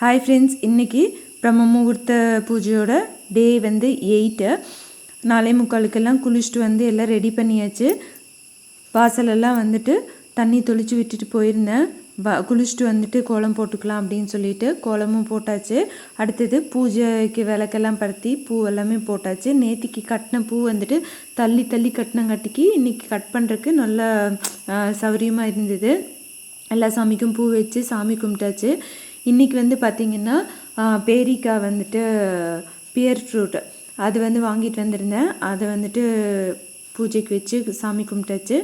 Hi friends இன்றைக்கி பிரம்ம முகூர்த்த பூஜையோட டே வந்து எயிட்டு நாலே முக்காலுக்கெல்லாம் குளிச்சுட்டு வந்து எல்லாம் ரெடி பண்ணியாச்சு. வாசலெல்லாம் வந்துட்டு தண்ணி தொளிச்சு விட்டுட்டு போயிருந்தேன். வ குளிச்சுட்டு வந்துட்டு கோலம் போட்டுக்கலாம் அப்படின்னு சொல்லிட்டு கோலமும் போட்டாச்சு. அடுத்தது பூஜைக்கு விளக்கெல்லாம் பருத்தி பூ எல்லாமே போட்டாச்சு. நேத்திக்கு கட்டின பூ வந்துட்டு தள்ளி தள்ளி கட்டினங்காட்டிக்கு இன்றைக்கி கட் பண்ணுறதுக்கு நல்லா சௌரியமாக இருந்தது. எல்லா சாமிக்கும் பூ வச்சு சாமி கும்பிட்டாச்சு. இன்றைக்கி வந்து பார்த்திங்கன்னா பேரிக்காய் வந்துட்டு பியர் ஃப்ரூட் அது வந்து வாங்கிட்டு வந்திருந்தேன். அதை வந்துட்டு பூஜைக்கு வச்சு சாமி கும்பிட்டாச்சு.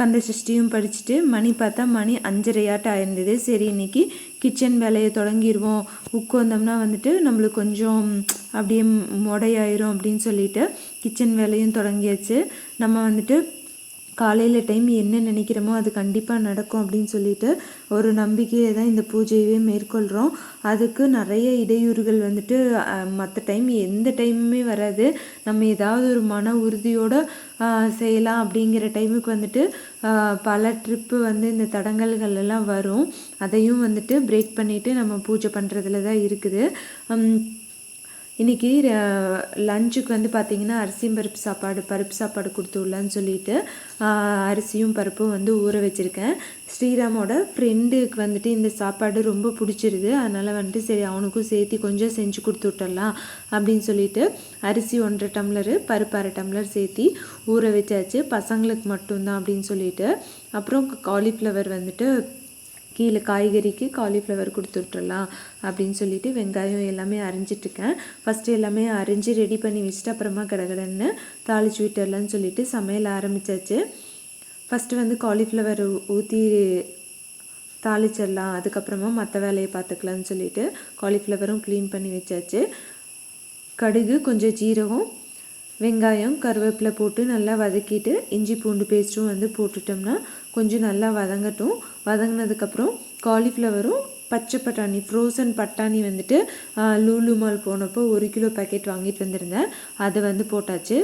கந்த சஷ்டியும் படிச்சுட்டு மணி பார்த்தா மணி அஞ்சரையாட்டம் ஆயிருந்தது. சரி இன்றைக்கி கிச்சன் வேலையை தொடங்கிடுவோம் உட்காந்தோம்னா வந்துட்டு நம்மளுக்கு கொஞ்சம் அப்படியே முடையாயிரும் அப்படின்னு சொல்லிட்டு கிச்சன் வேலையும் தொடங்கியாச்சு. நம்ம வந்துட்டு காலையில் டைம் என்ன நினைக்கிறோமோ அது கண்டிப்பாக நடக்கும் அப்படின்னு சொல்லிட்டு ஒரு நம்பிக்கையை தான் இந்த பூஜையவே மேற்கொள்கிறோம் அதுக்கு நிறைய இடையூறுகள் வந்துட்டு மற்ற டைம் எந்த டைமுமே வராது. நம்ம ஏதாவது ஒரு மன உறுதியோடு செய்யலாம் அப்படிங்கிற டைமுக்கு வந்துட்டு பல ட்ரிப்பு வந்து இந்த தடங்கல்கள் எல்லாம் வரும். அதையும் வந்துட்டு பிரேக் பண்ணிவிட்டு நம்ம பூஜை பண்ணுறதுல தான் இருக்குது இன்றைக்கி லஞ்சுக்கு வந்து பார்த்திங்கன்னா அரிசியும் பருப்பு சாப்பாடு பருப்பு சாப்பாடு கொடுத்து விடலான்னு சொல்லிட்டு அரிசியும் பருப்பும் வந்து ஊற வச்சுருக்கேன். ஸ்ரீராமோட ஃப்ரெண்டுக்கு வந்துட்டு இந்த சாப்பாடு ரொம்ப பிடிச்சிருது. அதனால் வந்துட்டு சரி அவனுக்கும் சேர்த்து கொஞ்சம் செஞ்சு கொடுத்து விட்டுடலாம் அப்படின்னு சொல்லிட்டு அரிசி ஒன்றரை டம்ளரு பருப்பு அரை டம்ளர் சேர்த்தி ஊற வச்சாச்சு. பசங்களுக்கு மட்டும்தான் அப்படின்னு சொல்லிட்டு அப்புறம் காலிஃப்ளவர் வந்துட்டு கீழே காய்கறிக்கு காலிஃப்ளவர் கொடுத்துட்றலாம் அப்படின்னு சொல்லிட்டு வெங்காயம் எல்லாமே அரிஞ்சிட்ருக்கேன். ஃபஸ்ட்டு எல்லாமே அரிஞ்சு ரெடி பண்ணி வச்சுட்டு அப்புறமா கடகடன்னு தாளிச்சு விட்டுடலான்னு சொல்லிட்டு சமையல் ஆரம்பித்தாச்சு ஃபஸ்ட்டு வந்து காலிஃப்ளவர் ஊற்றி தாளிச்சிடலாம். அதுக்கப்புறமா மற்ற வேலையை பார்த்துக்கலான்னு சொல்லிட்டு காலிஃப்ளவரும் க்ளீன் பண்ணி வச்சாச்சு. கடுகு கொஞ்சம் ஜீரகம் வெங்காயம் கருவேப்பிலை போட்டு நல்லா வதக்கிட்டு இஞ்சி பூண்டு பேஸ்ட்டும் வந்து போட்டுட்டோம்னா கொஞ்சம் நல்லா வதங்கட்டும். வதங்கினதுக்கப்புறம் காலிஃப்ளவரும் பச்சை பட்டாணி ஃப்ரோசன் பட்டாணி வந்துட்டு லூலு மால் போனப்போ ஒரு கிலோ பேக்கெட் வாங்கிட்டு வந்திருந்தேன். அதை வந்து போட்டாச்சு.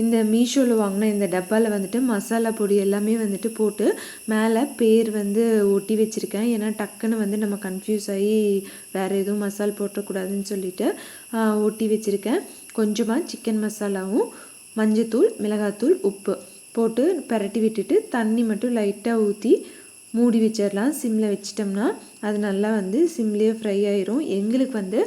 இந்த மீஷோவில் வாங்கின இந்த டப்பாவில் வந்துட்டு மசாலா பொடி எல்லாமே வந்துட்டு போட்டு மேலே பேர் வந்து ஒட்டி வச்சுருக்கேன். ஏன்னா டக்குன்னு வந்து நம்ம கன்ஃபியூஸ் ஆகி வேறு எதுவும் மசால் போட்டக்கூடாதுன்னு சொல்லிட்டு ஒட்டி வச்சுருக்கேன். கொஞ்சமாக சிக்கன் மசாலாவும் மஞ்சத்தூள் மிளகாத்தூள் உப்பு. போட்டு பரட்டி விட்டுட்டு தண்ணி மட்டும் லைட்டாக ஊற்றி மூடி வச்சிடலாம் சிம்மில் வச்சிட்டோம்னா அது நல்லா வந்து சிம்லேயே ஃப்ரை ஆயிரும். எங்களுக்கு வந்து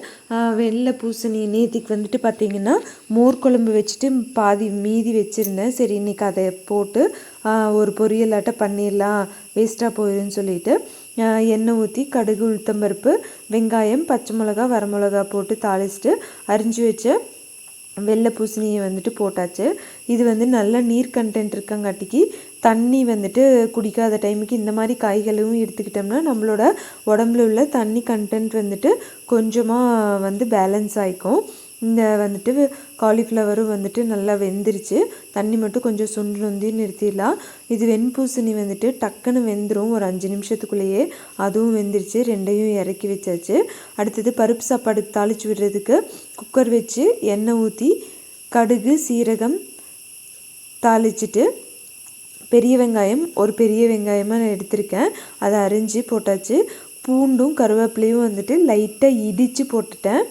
வெள்ளை பூசணி நேத்திக்கு வந்துட்டு பார்த்திங்கன்னா மோர் குழம்பு வச்சுட்டு பாதி மீதி வச்சுருந்தேன். சரி இன்றைக்கி அதை போட்டு ஒரு பொரியலாட்ட பண்ணிடலாம் வேஸ்ட்டாக போயிடும்னு சொல்லிட்டு எண்ணெய் ஊற்றி கடுகு உளுத்தம்பருப்பு வெங்காயம் பச்சை மிளகா வரமிளகா போட்டு தாளிச்சிட்டு அரிஞ்சு வச்ச வெள்ளை பூசணியை வந்துட்டு போட்டாச்சு. இது வந்து நல்ல நீர் கண்டென்ட் இருக்கங்காட்டிக்கு தண்ணி வந்துட்டு குடிக்காத டைமுக்கு இந்த மாதிரி காய்களும் எடுத்துக்கிட்டோம்னா நம்மளோட உடம்புல உள்ள தண்ணி கண்டென்ட் வந்துட்டு கொஞ்சமாக வந்து பேலன்ஸ் ஆகிக்கும் இந்த வந்துட்டு காலிஃப்ளவரும் வந்துட்டு நல்லா வெந்துருச்சு. தண்ணி மட்டும் கொஞ்சம் சுண்டு நொந்தி நிறுத்திடலாம். இது வெண்பூசணி வந்துட்டு டக்குன்னு வெந்துடும் ஒரு அஞ்சு நிமிஷத்துக்குள்ளேயே அதுவும் வெந்துருச்சு. ரெண்டையும் இறக்கி வச்சாச்சு. அடுத்தது பருப்பு சாப்பாடு தாளித்து விடுறதுக்கு குக்கர் வச்சு எண்ணெய் ஊற்றி கடுகு சீரகம் தாளிச்சிட்டு பெரிய வெங்காயம் ஒரு பெரிய வெங்காயமாக நான் எடுத்திருக்கேன். அதை அரிஞ்சு போட்டாச்சு. பூண்டும் கருவேப்பிலையும் வந்துட்டு லைட்டாக இடித்து போட்டுட்டேன்.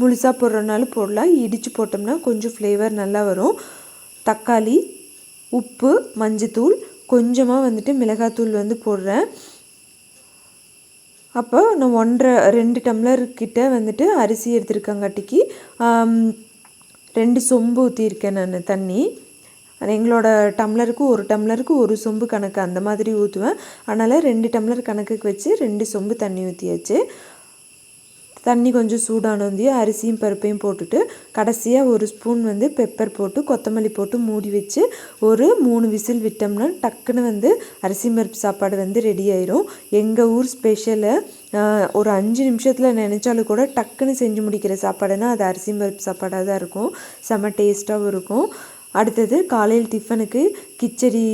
முழுசாக போடுறனாலும் போடலாம். இடித்து போட்டோம்னா கொஞ்சம் ஃப்ளேவர் நல்லா வரும். தக்காளி உப்பு மஞ்சத்தூள் கொஞ்சமாக வந்துட்டு மிளகாத்தூள் வந்து போடுறேன். அப்போ நான் ஒன்றரை ரெண்டு டம்ளர் கிட்ட வந்துட்டு அரிசி எடுத்துருக்கங்காட்டிக்கு ரெண்டு சொம்பு ஊற்றியிருக்கேன் நான் தண்ணி. எங்களோட டம்ளருக்கு ஒரு டம்ளருக்கு ஒரு சொம்பு கணக்கு அந்த மாதிரி ஊற்றுவேன் அதனால் ரெண்டு டம்ளர் கணக்குக்கு வச்சு ரெண்டு சொம்பு தண்ணி ஊற்றியாச்சு தண்ணி கொஞ்சம் சூடானோந்தியும் அரிசியும் பருப்பையும் போட்டுட்டு கடைசியாக ஒரு ஸ்பூன் வந்து பெப்பர் போட்டு கொத்தமல்லி போட்டு மூடி வச்சு ஒரு மூணு விசில் விட்டோம்னா டக்குன்னு வந்து அரிசி பருப்பு சாப்பாடு வந்து ரெடி ஆயிரும். எங்கள் ஊர் ஸ்பெஷலு ஒரு அஞ்சு நிமிஷத்தில் நினச்சாலும் கூட டக்குன்னு செஞ்சு முடிக்கிற சாப்பாடுனா அது அரிசி பருப்பு சாப்பாடாக தான் இருக்கும். செம்ம டேஸ்ட்டாகவும் இருக்கும். அடுத்தது காலையில் டிஃபனுக்கு கிச்சடி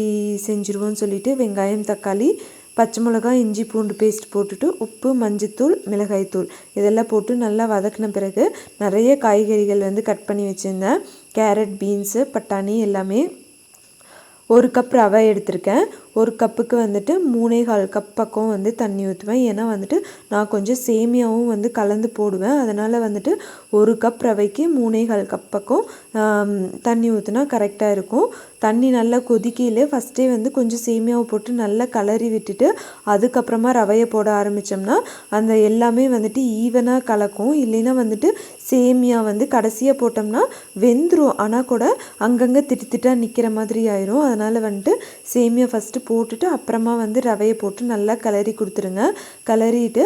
செஞ்சுருவோன்னு சொல்லிட்டு வெங்காயம் தக்காளி பச்சை மிளகாய் இஞ்சி பூண்டு பேஸ்ட் போட்டுட்டு உப்பு மஞ்சத்தூள் மிளகாய்த்தூள் இதெல்லாம் போட்டு நல்லா வதக்கின பிறகு நிறைய காய்கறிகள் வந்து கட் பண்ணி வச்சுருந்தேன். கேரட் பீன்ஸு பட்டாணி எல்லாமே ஒரு கப் ரவை எடுத்திருக்கேன். ஒரு கப்புக்கு வந்துட்டு மூணே கால் கப் பக்கம் வந்து தண்ணி ஊற்றுவேன் ஏன்னா வந்துட்டு நான் கொஞ்சம் சேமியாவும் வந்து கலந்து போடுவேன். அதனால் வந்துட்டு ஒரு கப் ரவைக்கு மூணே கால் கப் பக்கம் தண்ணி ஊற்றுனா கரெக்டாக இருக்கும். தண்ணி நல்லா கொதிக்கையில் ஃபஸ்ட்டே வந்து கொஞ்சம் சேமியாவை போட்டு நல்லா கலரி விட்டுட்டு அதுக்கப்புறமா ரவையை போட ஆரம்பித்தோம்னா அந்த எல்லாமே வந்துட்டு ஈவனாக கலக்கும். இல்லைன்னா வந்துட்டு சேமியா வந்து கடைசியாக போட்டோம்னா வெந்துடும் ஆனால் கூட அங்கங்கே திட்டு திட்டாக நிற்கிற மாதிரி ஆயிரும். அதனால் வந்துட்டு சேமியா ஃபஸ்ட்டு போட்டுட்டு அப்புறமா வந்து ரவையை போட்டு நல்லா கிளறி கொடுத்துருங்க. கிளறிட்டு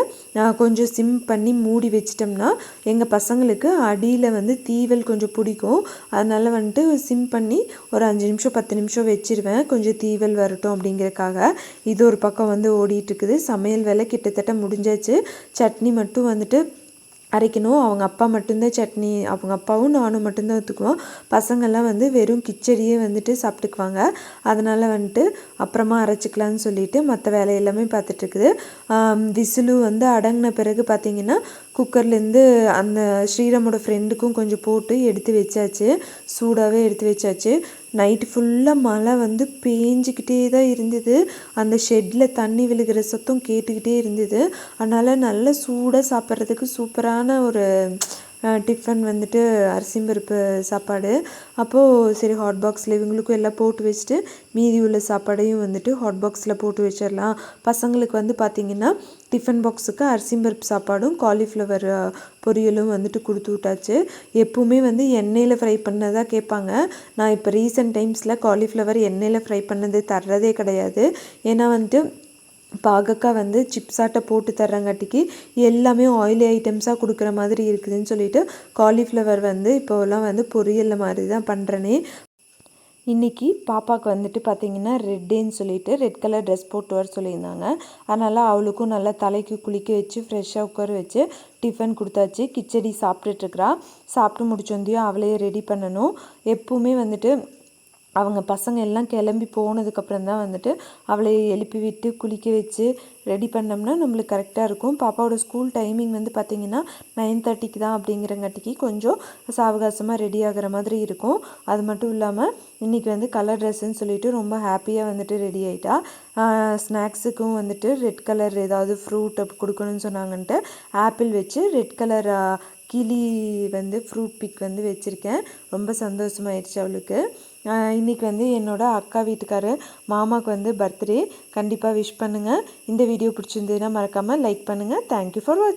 கொஞ்சம் சிம் பண்ணி மூடி வச்சிட்டோம்னா எங்கள் பசங்களுக்கு அடியில் வந்து தீவல் கொஞ்சம் பிடிக்கும். அதனால் வந்துட்டு சிம் பண்ணி ஒரு அஞ்சு நிமிஷம் பத்து நிமிஷம் வச்சிருவேன். கொஞ்சம் தீவல் வரட்டும் அப்படிங்கிறக்காக. இது ஒரு பக்கம் வந்து ஓடிட்டுருக்குது சமையல் வேலை கிட்டத்தட்ட முடிஞ்சாச்சு. சட்னி மட்டும் வந்துட்டு அரைக்கணும். அவங்க அப்பா மட்டும்தான் சட்னி அவங்க அப்பாவும் நானும் மட்டும்தான் ஒத்துக்குவோம். பசங்கள்லாம் வந்து வெறும் கிச்சடியே வந்துட்டு சாப்பிட்டுக்குவாங்க. அதனால் வந்துட்டு அப்புறமா அரைச்சிக்கலான்னு சொல்லிட்டு மற்ற வேலை எல்லாமே விசிலு வந்து அடங்கின பிறகு பார்த்திங்கன்னா குக்கர்லேருந்து அந்த ஸ்ரீரமோட ஃப்ரெண்டுக்கும் கொஞ்சம் போட்டு எடுத்து வச்சாச்சு. சூடாகவே எடுத்து வச்சாச்சு. நைட்டு ஃபுல்லாக மழை வந்து பேஞ்சிக்கிட்டே தான் இருந்தது. அந்த ஷெட்டில் தண்ணி விழுகிற சத்தம் கேட்டுக்கிட்டே இருந்தது. அதனால் நல்ல சூடாக சாப்பிட்றதுக்கு சூப்பரான ஒரு டிஃபன் வந்துட்டு அரிசி பருப்பு சாப்பாடு. அப்போது சரி ஹாட் பாக்ஸில் இவங்களுக்கும் எல்லாம் போட்டு வச்சுட்டு மீதி உள்ள சாப்பாடையும் வந்துட்டு ஹாட் பாக்ஸில் போட்டு வச்சிடலாம். பசங்களுக்கு வந்து பார்த்திங்கன்னா டிஃபன் பாக்ஸுக்கு அரிசி பருப்பு சாப்பாடும் காலிஃப்ளவர் பொரியலும் வந்துட்டு கொடுத்து விட்டாச்சு. எப்போவுமே வந்து எண்ணெயில் ஃப்ரை பண்ணதாக கேட்பாங்க. நான் இப்போ ரீசெண்ட் டைம்ஸில் காலிஃப்ளவர் எண்ணெயில் ஃப்ரை பண்ணது தர்றதே கிடையாது. ஏன்னா வந்துட்டு பாகக்காய் வந்து சிப்ஸாட்ட போட்டு தர்றங்காட்டிக்கு எல்லாமே ஆயிலி ஐட்டம்ஸாக கொடுக்குற மாதிரி இருக்குதுன்னு சொல்லிட்டு காலிஃப்ளவர் வந்து இப்போலாம் வந்து பொரியல் மாதிரி தான் பண்ணுறேனே இன்றைக்கி பாப்பாவுக்கு வந்துட்டு பார்த்தீங்கன்னா ரெட்டேன்னு சொல்லிட்டு ரெட் கலர் ட்ரெஸ் போட்டு வர சொல்லியிருந்தாங்க. அதனால் அவளுக்கும் நல்லா தலைக்கு குளிக்க வச்சு ஃப்ரெஷ்ஷாக உட்கார வச்சு டிஃபன் கொடுத்தாச்சு. கிச்சடி சாப்பிட்டுட்ருக்குறா சாப்பிட்டு முடிச்சோந்தையும் அவளையே ரெடி பண்ணணும். எப்பவுமே வந்துட்டு அவங்க பசங்க எல்லாம் கிளம்பி போனதுக்கப்புறம் தான் வந்துட்டு அவளை எழுப்பி விட்டு குளிக்க வச்சு ரெடி பண்ணோம்னா நம்மளுக்கு கரெக்டாக இருக்கும். பாப்பாவோட ஸ்கூல் டைமிங் வந்து பார்த்திங்கன்னா நைன் தேர்ட்டிக்கு தான் அப்படிங்கிறங்காட்டிக்கு கொஞ்சம் சாவகாசமாக ரெடி ஆகிற மாதிரி இருக்கும். அது மட்டும் இல்லாமல் இன்றைக்கி வந்து கலர் ட்ரெஸ்ஸுன்னு சொல்லிட்டு ரொம்ப ஹாப்பியாக வந்துட்டு ரெடி ஆகிட்டா ஸ்நாக்ஸுக்கும் வந்துட்டு ரெட் கலர் ஏதாவது ஃப்ரூட் கொடுக்கணும்னு சொன்னாங்கன்ட்டு ஆப்பிள் வச்சு ரெட் கலர் கிளி வந்து ஃப்ரூட் பிக் வந்து வச்சுருக்கேன். ரொம்ப சந்தோஷமாயிடுச்சு அவளுக்கு. இன்றைக்கி இன்னைக்கு வந்து என்னோட அக்கா வீட்டுக்காரர் மாமாவுக்கு வந்து பர்த்டே கண்டிப்பாக விஷ் பண்ணுங்கள் இந்த வீடியோ பிடிச்சிருந்ததுன்னா மறக்காமல் லைக் பண்ணுங்கள் தேங்க்யூ ஃபார் வாட்சிங்